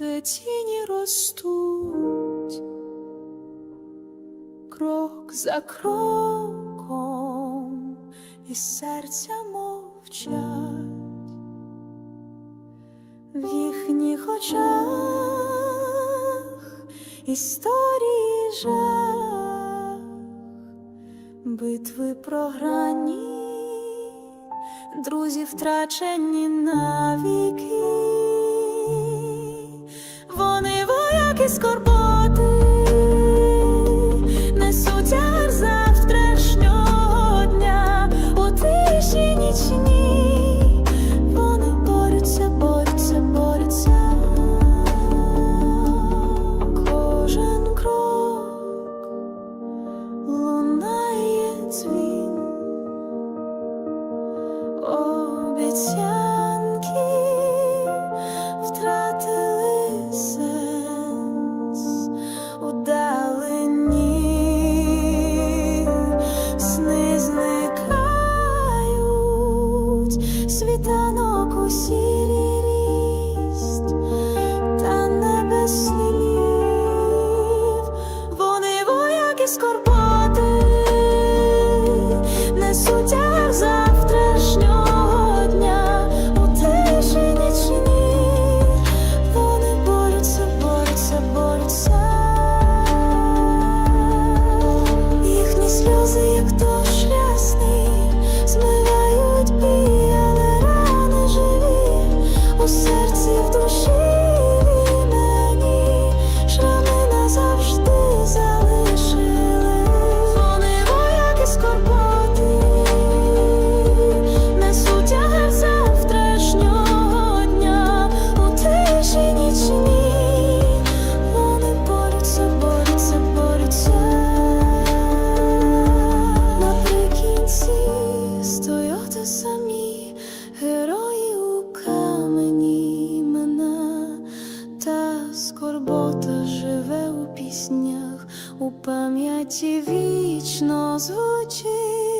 де тіні ростуть, крок за кроком і серця мовчать, в їхніх очах історії жах, битви програні, друзі втрачені навіки. kiss korban їхні сльози, як дощ лясний, змивають бій, але рани живі. у серці. у пам'яті вічно звучить.